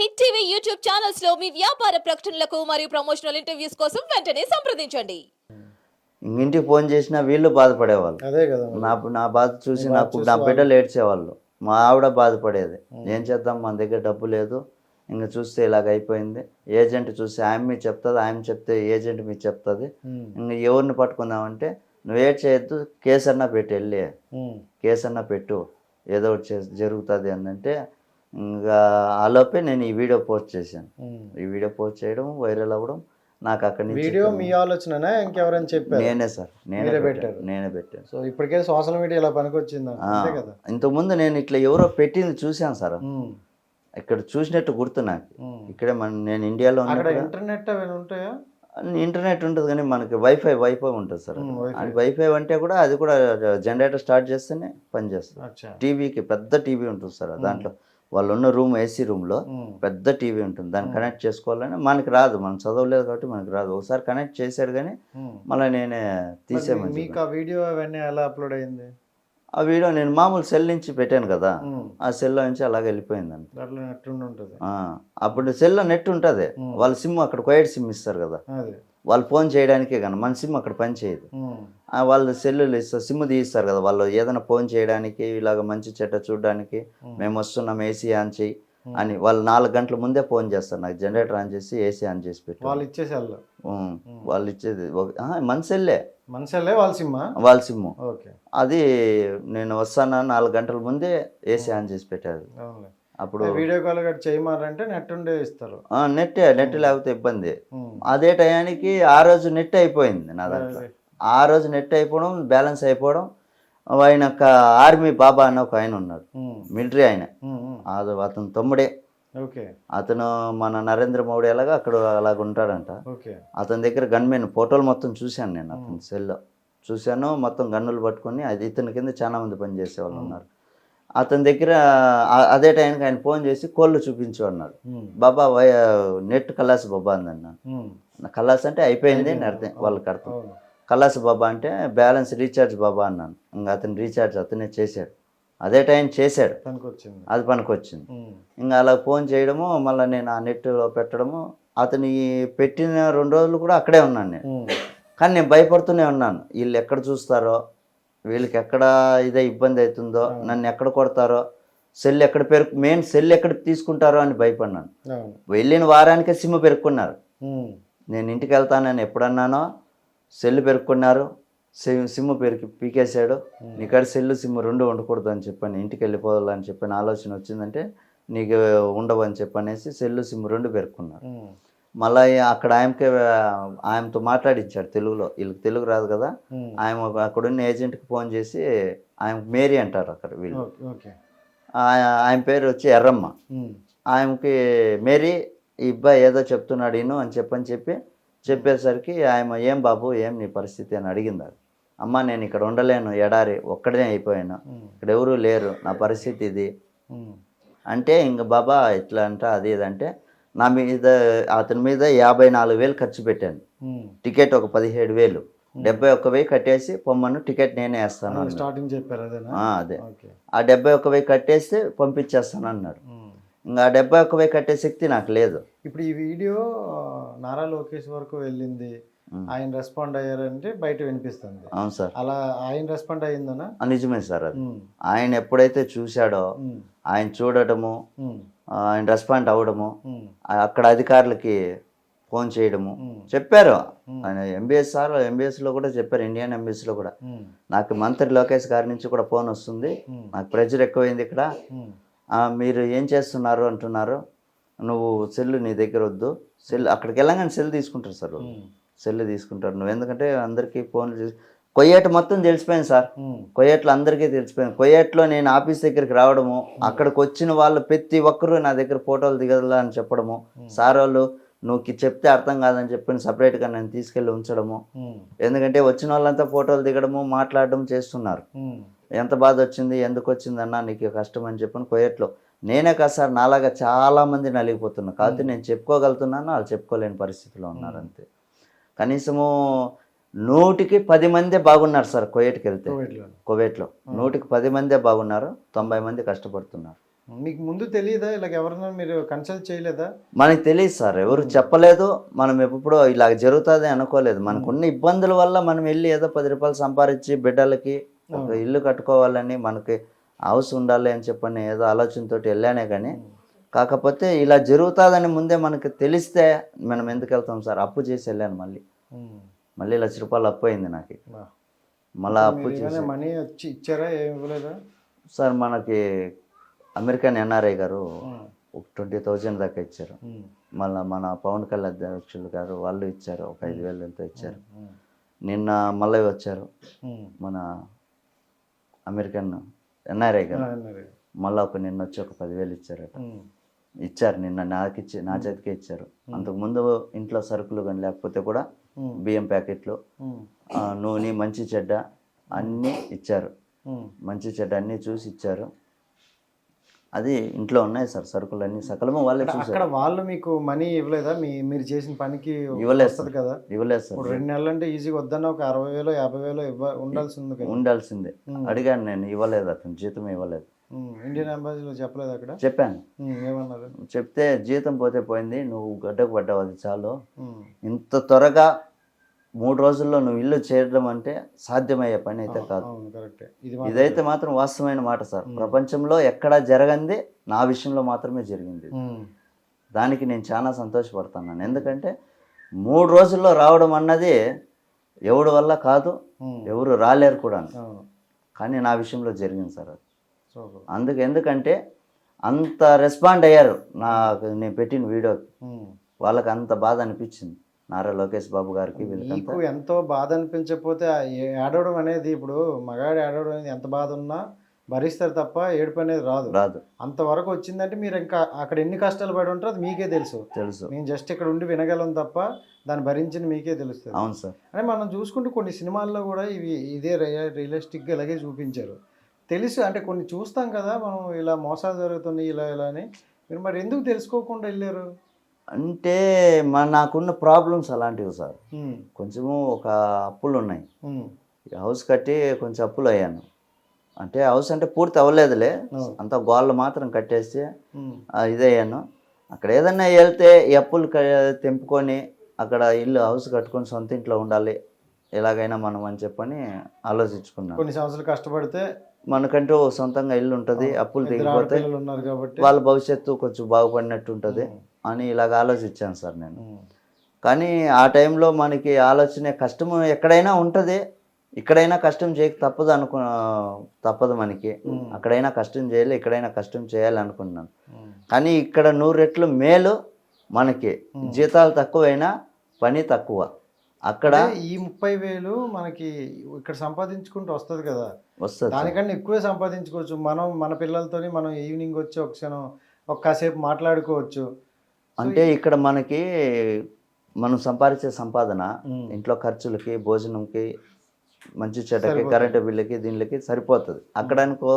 Hit TV YouTube ఛానల్స్లో మీ వ్యాపార ప్రకటనలకు మరియు ప్రమోషనల్ ఇంటర్వ్యూస్ కోసం వెంటనే సంప్రదించండి. ఇంటికి ఫోన్ చేసినా వీళ్ళు బాధపడేవాళ్ళు. అదే కదా. నా నా బాధ చూసి నాకు నా బిడ్డలు ఏడ్చేవాళ్ళు. మా ఆవిడ బాధపడేది. ఏం చేద్దాం? మన దగ్గర డబ్బు లేదు. ఇంకా చూస్తే ఇలాగ అయిపోయింది. ఏజెంట్ చూసి ఆమె మీకు చెప్తుంది ఆమె చెప్తే ఏజెంట్ మీకు చెప్తుంది. ఇంకా ఎవరిని పట్టుకుందామంటే నువ్వు ఏడ్ చేయొద్దు కేసు అన్నా పెట్టి వెళ్ళి. కేసు అన్నా పెట్టు. ఏదో ఒకటి చే- జరుగుతుంది అంటే ఇంకా ఆలోపే నేను ఈ వీడియో పోస్ట్ చేశాను. ఈ వీడియో పోస్ట్ చేయడం వైరల్ అవ్వడం నాకు అక్కడి వీడియో మీ ఆలోచననా? ఇంకెవరైనా చెప్పారు? నేనే సార్ నేనే పెట్టారు. నేనే పెట్టాను. సో ఇప్పటికే సోషల్ మీడియా ఇలా పనికొచ్చిందా? కదా? ఇంతకుముందు నేను ఇట్లా ఎవరో పెట్టింది చూశాను సార్. ఇక్కడ చూసినట్టు గుర్తు నాకు. ఇక్కడే మన నేను ఇండియాలో ఇంటర్నెట్ అవి ఉంటాయా? ఇంటర్నెట్ ఉంటుంది కానీ మనకి వైఫై వైఫై ఉంటుంది సార్. అది వైఫై అంటే కూడా అది కూడా జనరేటర్ స్టార్ట్ చేస్తేనే పనిచేస్తుంది. టీవీకి పెద్ద టీవీ ఉంటుంది సార్ దాంట్లో. వాళ్ళు ఉన్న రూమ్ ఏసీ రూమ్లో పెద్ద టీవీ ఉంటుంది. దాన్ని కనెక్ట్ చేసుకోవాలని మనకి రాదు. మనం చదవలేదు కాబట్టి మనకి రాదు. ఒకసారి కనెక్ట్ చేశాడు కానీ. మళ్ళీ నేనే తీసేమని మీకు. ఆ వీడియో అవన్నీ ఎలా అప్లోడ్ అయింది? ఆ వీడియో నేను మామూలు సెల్ నుంచి పెట్టాను కదా. ఆ సెల్లో నుంచి అలాగే ఉంటుంది ఆ, అప్పుడు సెల్లో నెట్ ఉంటుంది. వాళ్ళ సిమ్ అక్కడ కోయడ్ సిమ్ ఇస్తారు కదా. వాళ్ళు ఫోన్ చేయడానికే కానీ మన సిమ్ అక్కడ పని చేయదు. వాళ్ళు సెల్లులు ఇస్తారు సిమ్ తీస్తారు కదా వాళ్ళు ఏదైనా ఫోన్ చేయడానికి ఇలాగ మంచి చెడ్డ చూడడానికి మేము వస్తున్నాం ఏసీ ఆన్ చేయి అని వాళ్ళు నాలుగు గంటల ముందే ఫోన్ చేస్తారు. నాకు జనరేటర్ ఆన్ చేసి ఏసీ ఆన్ చేసి పెట్టు వాళ్ళు ఇచ్చేసి వెళ్ళు ఇచ్చేది ఒక- ఆహా, మన సెల్లే. వాళ్ళ సిమ్మా వాళ్ళ ఓకే. అది నేను వస్తాను నాలుగు గంటల ముందే ఏసీ ఆన్ చేసి పెట్టారు. అప్పుడు వీడియో కాల్ గట్టి చేయమారంటే నెట్ ఉండే ఇస్తారు. నెట్ నెట్ లేకపోతే ఇబ్బంది. అదే టయానికి ఆ రోజు నెట్ అయిపోయింది నా దాంట్లో. ఆ రోజు నెట్ అయిపోవడం బ్యాలెన్స్ అయిపోవడం ఆయన ఒక ఆర్మీ బాబా అని ఒక ఆయన ఉన్నాడు. మిలిటరీ ఆయన. అది అతను తమ్ముడే. అతను మన నరేంద్ర మోడీ ఎలాగా అక్కడ అలాగ ఉంటాడంట. అతని దగ్గర గన్మెన్ ఫోటోలు మొత్తం చూశాను నేను అతని సెల్లో. చూశాను మొత్తం గన్నులు పట్టుకొని అది ఇతని కింద చాలా మంది పనిచేసే వాళ్ళు ఉన్నారు. అతని దగ్గర అదే టైంకి ఆయన ఫోన్ చేసి కోళ్ళు చూపించు అన్నాడు. బాబా వై- నెట్ కలాస్ బాబా అందన్న కలాస్ అంటే అయిపోయింది అని అర్థం వాళ్ళకి అర్థం. కలాస్ బాబా అంటే బ్యాలెన్స్ రీఛార్జ్ బాబా అన్నాను. ఇంకా అతను రీఛార్జ్ అతనే చేశాడు. అదే టైం చేశాడు. పనికి వచ్చింది అది పనికొచ్చింది. ఇంకా అలా ఫోన్ చేయడము మళ్ళీ నేను ఆ నెట్లో పెట్టడము అతని పెట్టిన రెండు రోజులు కూడా అక్కడే ఉన్నాను నేను. కానీ నేను భయపడుతూనే ఉన్నాను. వీళ్ళు ఎక్కడ చూస్తారో వీళ్ళకి ఎక్కడ ఇదే ఇబ్బంది అవుతుందో నన్ను ఎక్కడ కొడతారో సెల్ ఎక్కడ పెరుగు మెయిన్ సెల్ ఎక్కడ తీసుకుంటారో అని భయపడినాను వెళ్ళిన వారానికే సిమ్ పెరుక్కున్నారు. నేను ఇంటికి వెళ్తానని ఎప్పుడన్నానో సెల్ పెరుక్కున్నారు సిమ్ సిమ్ పెరికి పీకేశాడు. నీకాడ సెల్లు సిమ్ రెండు ఉండకూడదు అని చెప్పాను. ఇంటికి వెళ్ళిపోవాలని చెప్పని. ఆలోచన వచ్చిందంటే నీకు ఉండవు అని చెప్పనేసి సెల్లు సిమ్ రెండు పెరుక్కున్నారు. మళ్ళీ అక్కడ ఆయనకే ఆయనతో మాట్లాడించాడు తెలుగులో. వీళ్ళకి తెలుగు రాదు కదా. ఆయన అక్కడున్న ఏజెంట్కి ఫోన్ చేసి ఆయన మేరీ అంటారు అక్కడ వీళ్ళు. ఆయన పేరు వచ్చి ఎర్రమ్మ. ఆయనకి మేరీ ఈ అబ్బాయి ఏదో చెప్తున్నాడు ఇను అని చెప్పని చెప్పి చెప్పేసరికి ఆయన ఏం బాబు ఏం నీ పరిస్థితి? అని అడిగింది ఆవిడ. అమ్మ నేను ఇక్కడ ఉండలేను ఎడారి ఒక్కడనే అయిపోయాను. ఇక్కడ ఎవరూ లేరు నా పరిస్థితి ఇది. అంటే ఇంక బాబా ఇట్లా అంట అది ఇది అంటే నా మీద అతని మీద యాభై నాలుగు వేలు ఖర్చు పెట్టాను. టికెట్ ఒక పదిహేడు వేలు. డెబ్బై ఒక్క వెయ్యి కట్టేసి పొమ్మను టికెట్ నేనే వేస్తాను. స్టార్టింగ్ చెప్పారు అదే. ఆ డెబ్బై ఒక్క వెయ్యి కట్టేస్తే పంపించేస్తాను అన్నాడు. ఇంకా ఆ డెబ్బై ఒక్క వెయ్యి కట్టే శక్తి నాకు లేదు. ఇప్పుడు ఈ వీడియో నారా లోకేష్ వరకు వెళ్ళింది. ఆయన రెస్పాండ్ అయ్యారంటే బయట వినిపిస్తుంది. అవును సార్. అలా ఆయన రెస్పాండ్ అయ్యిందనా? నిజమే సార్ అది. ఆయన ఎప్పుడైతే చూశాడో ఆయన చూడటము ఆయన రెస్పాండ్ అవ్వడము అక్కడ అధికారులకి ఫోన్ చేయడము. చెప్పారు. ఆయన ఎంబీఎస్ సార్ ఎంబీఎస్లో కూడా చెప్పారు ఇండియన్ ఎంబీఎస్లో కూడా. నాకు మంత్రి లోకేష్ గారి నుంచి కూడా ఫోన్ వస్తుంది. నాకు ప్రెజర్ ఎక్కువైంది ఇక్కడ. మీరు ఏం చేస్తున్నారు అంటున్నారు? నువ్వు సెల్ నీ దగ్గర వద్దు. సెల్ అక్కడికి వెళ్ళగానే సెల్ తీసుకుంటారు సార్ సెల్ తీసుకుంటారు. నువ్వు ఎందుకంటే అందరికీ ఫోన్లు కొయ్యేట మొత్తం తెలిసిపోయింది సార్. కొయ్యేట్లో అందరికీ తెలిసిపోయింది కొయ్యేట్లో నేను ఆఫీస్ దగ్గరికి రావడము అక్కడికి వచ్చిన వాళ్ళు ప్రతి ఒక్కరూ నా దగ్గర ఫోటోలు దిగదలా అని చెప్పడము సార్ వాళ్ళు నువ్వు చెప్తే అర్థం కాదని చెప్పి సపరేట్గా నేను తీసుకెళ్ళి ఉంచడము. ఎందుకంటే వచ్చిన వాళ్ళంతా ఫోటోలు దిగడము మాట్లాడడం చేస్తున్నారు. ఎంత బాధ వచ్చింది ఎందుకు వచ్చింది అన్న నీకు కష్టం అని చెప్పని కొయ్యట్లో నేనే కాదు సార్ నాలాగా చాలా మంది నలిగిపోతున్నా. కాకపోతే నేను చెప్పుకోగలుగుతున్నాను వాళ్ళు చెప్పుకోలేని పరిస్థితిలో ఉన్నారు అంతే. కనీసము నూటికి పది మందే బాగున్నారు సార్ కోయేట్కి వెళ్తే కువైట్లో. నూటికి పది మందే బాగున్నారు తొంభై మంది కష్టపడుతున్నారు. మీకు ముందు తెలియదా? ఇలాగ ఎవరైనా మీరు కన్సల్ట్ చేయలేదా? మనకి తెలియదు సార్ ఎవరు చెప్పలేదు మనం ఎప్పుడో ఇలా జరుగుతుంది అనుకోలేదు. మనకున్న ఇబ్బందుల వల్ల మనం వెళ్ళి ఏదో పది రూపాయలు సంపాదించి బిడ్డలకి ఒక ఇల్లు కట్టుకోవాలని మనకి హౌస్ ఉండాలి అని చెప్పని ఏదో ఆలోచనతోటి వెళ్ళానే కానీ కాకపోతే ఇలా జరుగుతుందని ముందే మనకి తెలిస్తే మనం ఎందుకు వెళ్తాం సార్? అప్పు చేసి వెళ్ళాను మళ్ళీ. మళ్ళీ లక్ష రూపాయలు అప్పు అయింది నాకు. మళ్ళీ అప్పు చేసి మనీ వచ్చి ఇచ్చారా ఏమి ఇవ్వలేదా సార్ మనకి అమెరికన్ ఎన్ఆర్ఐ గారు. ఒక ట్వంటీ థౌజండ్ దాకా ఇచ్చారు. మళ్ళీ మన పవన్ కళ్యాణ్ అధ్యక్షులు గారు వాళ్ళు ఇచ్చారు ఒక ఐదు వేలు ఎంతో ఇచ్చారు. నిన్న మళ్ళీ వచ్చారు. మన అమెరికన్ ఎన్ఆర్ఐ గారు. మళ్ళీ ఒక నిన్న వచ్చి ఒక పదివేలు ఇచ్చారట. ఇచ్చారు నిన్న నాకు ఇచ్చి నా చేతికే ఇచ్చారు అంతకుముందు ఇంట్లో సరుకులు కానీ లేకపోతే కూడా. బియ్యం ప్యాకెట్లు నూనె మంచి చెడ్డ అన్నీ ఇచ్చారు. మంచి చెడ్డ అన్నీ చూసి ఇచ్చారు. అది ఇంట్లో ఉన్నాయి సార్ సరుకులు అన్నీ సకలము వాళ్ళే అక్కడ చూసారు వాళ్ళు మీకు మనీ ఇవ్వలేదా? మీ మీరు చేసిన పనికి ఇవ్వలేదు సార్. కదా. ఇవ్వలేదు సార్. రెండు నెలలు అంటే ఈజీగా వద్దన్న ఒక అరవై వేలు యాభై వేలు ఇవ్వ ఉండాల్సింది. ఉండాల్సిందే. అడిగాను నేను ఇవ్వలేదు అతను జీతం ఇవ్వలేదు. ఇండియన్ అంబాసిడర్లో చెప్పలేదు అక్కడ? చెప్పాను. ఏమన్నారు? చెప్తే జీతం పోతే పోయింది నువ్వు గడ్డకు పడ్డావు అది చాలు. ఇంత త్వరగా మూడు రోజుల్లో నువ్వు ఇల్లు చేరడం అంటే సాధ్యమయ్యే పని అయితే కాదు. ఇదైతే మాత్రం వాస్తవమైన మాట సార్. ప్రపంచంలో ఎక్కడా జరగంది నా విషయంలో మాత్రమే జరిగింది. దానికి నేను చాలా సంతోషపడుతున్నాను ఎందుకంటే మూడు రోజుల్లో రావడం అన్నది ఎవడి వల్ల కాదు. ఎవరు రాలేరు కూడా కానీ నా విషయంలో జరిగింది సార్ అది. అందుకు ఎందుకంటే అంత రెస్పాండ్ అయ్యారు నాకు నేను పెట్టిన వీడియోకి. వాళ్ళకి అంత బాధ అనిపించింది. నారా లోకేష్ బాబు గారికి నీకు ఎంతో బాధ అనిపించకపోతే ఏడవడం అనేది ఇప్పుడు మగాడు ఏడవడం అనేది ఎంత బాధ ఉన్నా భరిస్తారు తప్ప ఏడుపు అనేది రాదు. రాదు. అంతవరకు వచ్చిందంటే మీరు ఇంకా అక్కడ ఎన్ని కష్టాలు పడి ఉంటారో అది మీకే తెలుసు. తెలుసు. మేము జస్ట్ ఇక్కడ ఉండి వినగలం తప్ప దాన్ని భరించింది మీకే తెలుస్తుంది. అవును సార్. అంటే మనం చూసుకుంటే కొన్ని సినిమాల్లో కూడా ఇవి ఇదే రియ- రియలిస్టిక్గా ఇలాగే చూపించారు. తెలుసు అంటే కొన్ని చూస్తాం కదా మనం ఇలా మోసాలు జరుగుతున్నాయి ఇలా ఇలా అని. మీరు మరి ఎందుకు తెలుసుకోకుండా వెళ్ళారు? అంటే మా నాకున్న ప్రాబ్లమ్స్ అలాంటివి సార్. కొంచెము ఒక అప్పులు ఉన్నాయి హౌస్ కట్టి కొంచెం అప్పులు అయ్యాను. అంటే హౌస్ అంటే పూర్తి అవ్వలేదులే. అంత గోళ్ళు మాత్రం కట్టేసి ఉమ్, ఆ, ఇదయ్యాను. అక్కడ ఏదన్నా వెళ్తే ఈ అప్పులు తెంపుకొని అక్కడ ఇల్లు హౌస్ కట్టుకొని సొంత ఇంట్లో ఉండాలి. ఎలాగైనా మనం అని చెప్పని ఆలోచించుకున్నాను. కొన్ని సంవత్సరాలు కష్టపడితే మనకంటూ సొంతంగా ఇల్లు ఉంటుంది అప్పులు కాబట్టి వాళ్ళ భవిష్యత్తు కొంచెం బాగుపడినట్టు ఉంటుంది అని ఇలాగ ఆలోచించాను సార్ నేను. కానీ ఆ టైంలో మనకి ఆలోచన కష్టం ఎక్కడైనా ఉంటుంది. ఇక్కడైనా కష్టం చేయక తప్పదు అనుకు తప్పదు మనకి. అక్కడైనా కష్టం చేయాలి ఇక్కడైనా కష్టం చేయాలి అనుకున్నాను. కానీ ఇక్కడ నూరు రెట్లు మేలు మనకి. జీతాలు తక్కువైనా పని తక్కువ. అక్కడ ఈ ముప్పై వేలు మనకి ఇక్కడ సంపాదించుకుంటూ వస్తుంది కదా. వస్తుంది దానికన్నా ఎక్కువే సంపాదించుకోవచ్చు. మనం మన పిల్లలతోని మనం ఈవినింగ్ వచ్చి ఒక క్షణం ఒక కాసేపు మాట్లాడుకోవచ్చు. అంటే ఇక్కడ మనకి మనం సంపాదించే సంపాదన ఇంట్లో ఖర్చులకి భోజనంకి మంచి చెడ్డకి కరెంటు బిల్లుకి దీనికి సరిపోతుంది. అక్కడ అనుకో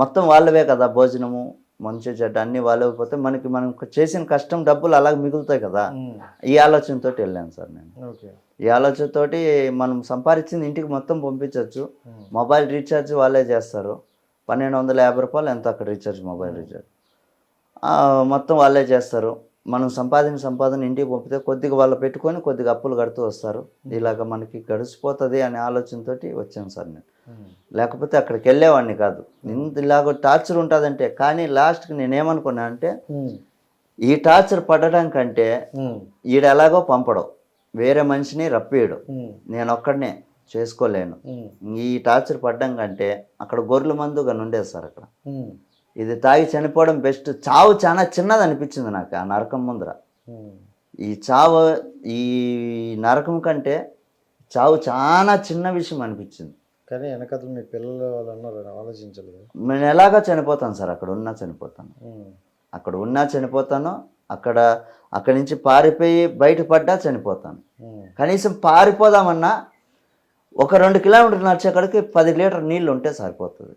మొత్తం వాళ్ళవే కదా భోజనము మంచి చెడ్డ అన్ని వాళ్ళే పోతే మనకి మనం చేసిన కష్టం డబ్బులు అలాగ మిగులుతాయి కదా. ఈ ఆలోచనతో వెళ్ళాను సార్ నేను. ఈ ఆలోచనతోటి మనం సంపాదించింది ఇంటికి మొత్తం పంపించవచ్చు మొబైల్ రీఛార్జ్ వాళ్ళే చేస్తారు. పన్నెండు వందల యాభై రూపాయలు ఎంత అక్కడ రీఛార్జ్ మొబైల్ రీఛార్జ్? మొత్తం వాళ్ళే చేస్తారు. మనం సంపాదించిన సంపాదన ఇంటికి పంపితే కొద్దిగా వాళ్ళు పెట్టుకొని కొద్దిగా అప్పులు కడుతూ వస్తారు. ఇలాగ మనకి గడిచిపోతుంది అనే ఆలోచనతోటి వచ్చాను సార్ నేను. లేకపోతే అక్కడికి వెళ్ళేవాడిని కాదు. ఇంత ఇలాగ టార్చర్ ఉంటుందంటే కానీ లాస్ట్కి నేనేమనుకున్నా అంటే ఈ టార్చర్ పడడం కంటే ఈడు ఎలాగో పంపడం. వేరే మనిషిని రప్పియడు. నేను ఒక్కడనే చేసుకోలేను. ఈ టార్చర్ పడ్డం కంటే అక్కడ గొర్రెల మందు కానీ ఉండేది సార్ అక్కడ. ఇది తాగి చనిపోవడం బెస్ట్. చావు చాలా చిన్నది అనిపించింది నాకు ఆ నరకం ముందర. ఈ చావు ఈ నరకం కంటే చావు చాలా చిన్న విషయం అనిపించింది. కానీ వెనకతలు మీ పిల్లలు వాళ్ళు అన్నారు ఆలోచించలేదు. నేను ఎలాగో చనిపోతాను సార్ అక్కడ ఉన్నా చనిపోతాను. అక్కడ ఉన్నా చనిపోతాను అక్కడ అక్కడి నుంచి పారిపోయి బయటపడ్డా చనిపోతాను. కనీసం పారిపోదామన్నా ఒక రెండు కిలోమీటర్లు నడిచేకాడికి పది లీటర్ నీళ్ళు ఉంటే సరిపోతుంది.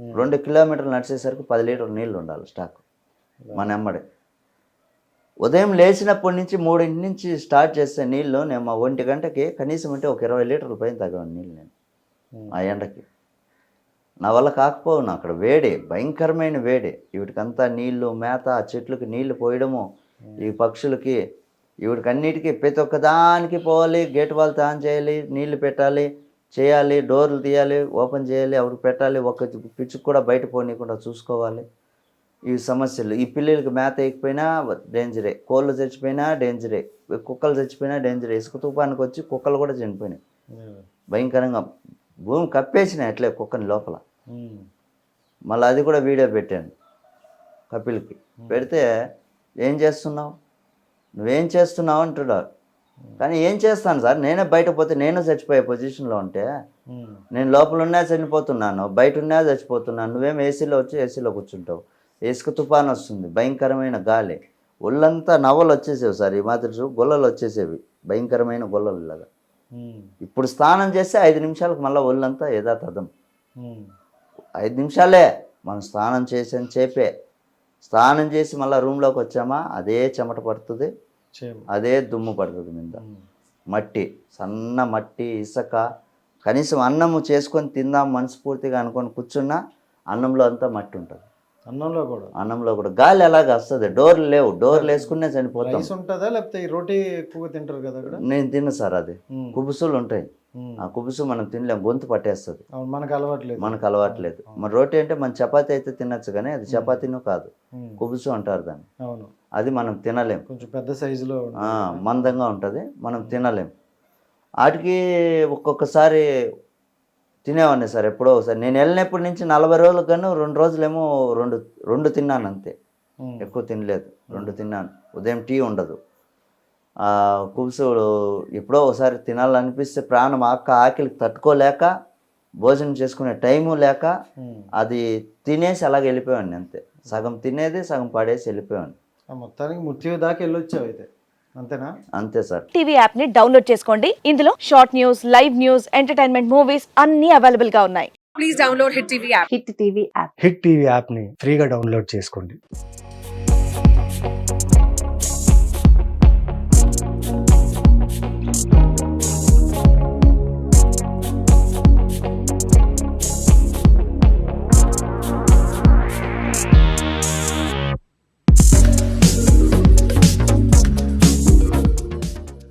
రెండు కిలోమీటర్లు నడిచేసరికి పది లీటర్ నీళ్ళు ఉండాలి స్టాక్. మన ఎమ్మడి ఉదయం లేచినప్పటి నుంచి మూడింటి నుంచి స్టార్ట్ చేస్తే నీళ్ళు నేను మా ఒంటి గంటకి కనీసం అంటే ఒక ఇరవై లీటర్ల పైన తగ్గను నీళ్ళు నేను. ఉమ్. ఆ ఎండకి. నా వల్ల కాకపోవును అక్కడ వేడి భయంకరమైన వేడి. వీటికంతా నీళ్ళు మేత ఆ చెట్లకి నీళ్ళు పోయడము ఈ పక్షులకి వీటికి అన్నిటికీ ప్రతి ఒక్క దానికి పోవాలి గేట్ వాళ్ళు ఆన్ చేయాలి నీళ్ళు పెట్టాలి చేయాలి డోర్లు తీయాలి ఓపెన్ చేయాలి అవి పెట్టాలి ఒక పిచ్చుకు కూడా బయట పోనీయకుండా చూసుకోవాలి. ఈ సమస్యలు ఈ పిల్లలకి మేత వేయకపోయినా డేంజరే కోళ్ళు చచ్చిపోయినా డేంజరే కుక్కలు చచ్చిపోయినా డేంజరే ఇసుక తుఫానికి వచ్చి కుక్కలు కూడా చనిపోయినాయి. భయంకరంగా భూమి కప్పేసినాయి అట్లే కుక్కని లోపల. మళ్ళీ అది కూడా వీడియో పెట్టాను కపిల్కి. పెడితే ఏం చేస్తున్నావు? నువ్వేం చేస్తున్నావు? అంటున్నావు కానీ ఏం చేస్తాను సార్? నేనే బయట పోతే నేను చచ్చిపోయే పొజిషన్లో ఉంటే. నేను లోపల ఉన్నా చనిపోతున్నాను బయట ఉన్నా చచ్చిపోతున్నాను. నువ్వేం ఏసీలో వచ్చి ఏసీలో కూర్చుంటావు? ఇసుక తుఫాన్ వస్తుంది భయంకరమైన గాలి. ఒళ్ళంతా నవ్వలు వచ్చేసేవి సార్ ఈ మాదిరి చూ- గొల్లలు వచ్చేసేవి. భయంకరమైన గొల్లలు ఇలాగా. ఇప్పుడు స్నానం చేస్తే ఐదు నిమిషాలకు మళ్ళీ ఒళ్ళంతా యథాతథం. ఐదు నిమిషాలే మనం స్నానం చేసాను చేపే. స్నానం చేసి మళ్ళీ రూమ్లోకి వచ్చామా? అదే చెమట పడుతుంది. అదే దుమ్ము పడుతుంది మీద. మట్టి సన్న మట్టి ఇసుక కనీసం అన్నము చేసుకొని తిందాం మనస్ఫూర్తిగా అనుకొని కూర్చున్నా అన్నంలో అంతా మట్టి ఉంటుంది. అన్నంలో కూడా. అన్నంలో కూడా. గాలి ఎలాగ వస్తుంది? డోర్లు లేవు. డోర్లు వేసుకునే చనిపోతాం ఉంటుందా? లేకపోతే ఈ రోటీ ఎక్కువగా తింటారు కదా నేను తిన్న సార్ అది. కుబుసులు ఉంటాయి. ఆ కుబుసు మనం తినలేం గొంతు పట్టేస్తుంది. మనకు అలవాట్లేదు. మనకు అలవాట్లేదు మన రోటీ అంటే మన చపాతీ అయితే తినచ్చు కానీ అది చపాతీను కాదు. కుబుసు అంటారు దాన్ని. అవును. అది మనం తినలేం. కొంచెం పెద్ద సైజులో మందంగా ఉంటుంది. మనం తినలేం. వాటికి ఒక్కొక్కసారి తినేవాడిని సార్ ఎప్పుడో ఒకసారి. నేను వెళ్ళినప్పటి నుంచి నలభై రోజులకు గాను రెండు రోజులేమో రెండు రెండు తిన్నాను అంతే. ఎక్కువ తినలేదు. రెండు తిన్నాను. ఉదయం టీ ఉండదు. ఆ, కుబుసు ఎప్పుడో ఒకసారి తినాలనిపిస్తే ప్రాణం ఆక్క ఆకలికి తట్టుకోలేక భోజనం చేసుకునే టైము లేక. అది తినేసి అలాగే వెళ్ళిపోయాను అంతే. సగం తినేది సగం పడేసి వెళ్ళిపోయాను. మొత్తానికి మృత్యు దాకా వెళ్ళొచ్చావు అయితే. అంతేనా? అంతే సార్. టీవీ యాప్ని డౌన్లోడ్ చేసుకోండి. ఇందులో short news live news entertainment movies అన్ని అవైలబుల్గా ఉన్నాయి హిట్ టీవీ యాప్ని ఫ్రీగా డౌన్లోడ్ చేసుకోండి.